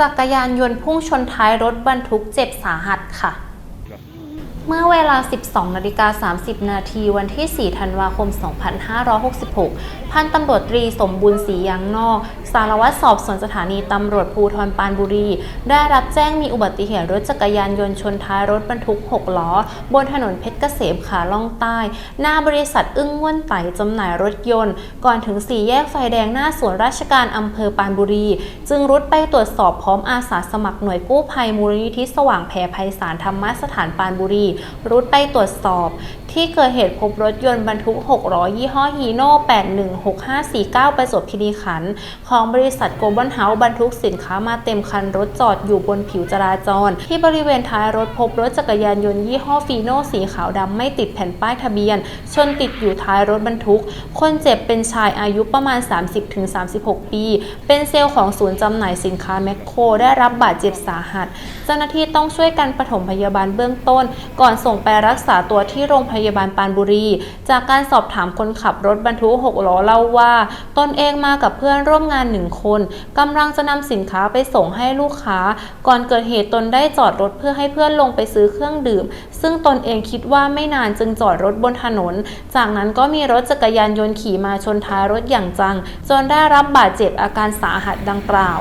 จักรยานยนต์พุ่งชนท้ายรถบรรทุกเจ็บสาหัสค่ะ เมื่อเวลา 12นาฬิกา30 นาทีวันที่ 4 ธันวาคม 2566 พันตำรวจตรีสมบูรณ์ศรียางนอก สารวัตรสอบสวนสถานีตำรวจภูธรปานบุรี ได้รับแจ้งมีอุบัติเหตุรถจักรยานยนต์ชนท้ายรถบรรทุก 6 ล้อ บนถนนเพชรเกษมขาล่องใต้ หน้าบริษัทอึ้งง่วนไต่จำหน่ายรถยนต์ ก่อนถึงสี่แยกไฟแดงหน้าสวนราชการอำเภอปานบุรี จึงรุดไปตรวจสอบพร้อมอาสาสมัครหน่วยกู้ภัยมูลนิธิสว่างแผ่ไพศาลธรรมสถานปานบุรีรุดไปตรวจสอบ ที่เกิดเหตุพบรถยนต์บรรทุก 6 ล้อ ยี่ห้อฮีโน่816549 ประจวบคีรีขันธ์ของบริษัทโกลบอลเฮาส์บรรทุกสินค้ามาเต็มคันรถจอดอยู่บนผิวจราจร ที่บริเวณท้ายรถพบรถจักรยานยนต์ยี่ห้อฟีโน่สีขาวดำไม่ติดแผ่นป้ายทะเบียน ชนติดอยู่ท้ายรถบรรทุก คนเจ็บเป็นชายอายุประมาณ 30-36 ปี เป็นเซลล์ของศูนย์จำหน่ายสินค้าแมคโคร ได้รับบาดเจ็บสาหัส เจ้าหน้าที่ต้องช่วยกันปฐมพยาบาลเบื้องต้น ก่อนส่งไปรักษาตัวที่โรงพยายาบาลปานบุรี จากการสอบถามคนขับรถบรรทุก6ล้อเล่าว่า ตนเองมากับเพื่อนร่วมงานหนึ่งคนกำลังจะนำสินค้าไปส่งให้ลูกค้า ก่อนเกิดเหตุตนได้จอดรถเพื่อให้เพื่อนลงไปซื้อเครื่องดื่ม ซึ่งตนเองคิดว่าไม่นานจึงจอดรถบนถนน จากนั้นก็มีรถจักรยานยนต์ขี่มาชนท้ายรถอย่างจัง จนได้รับบาดเจ็บอาการสาหัสดังกล่าว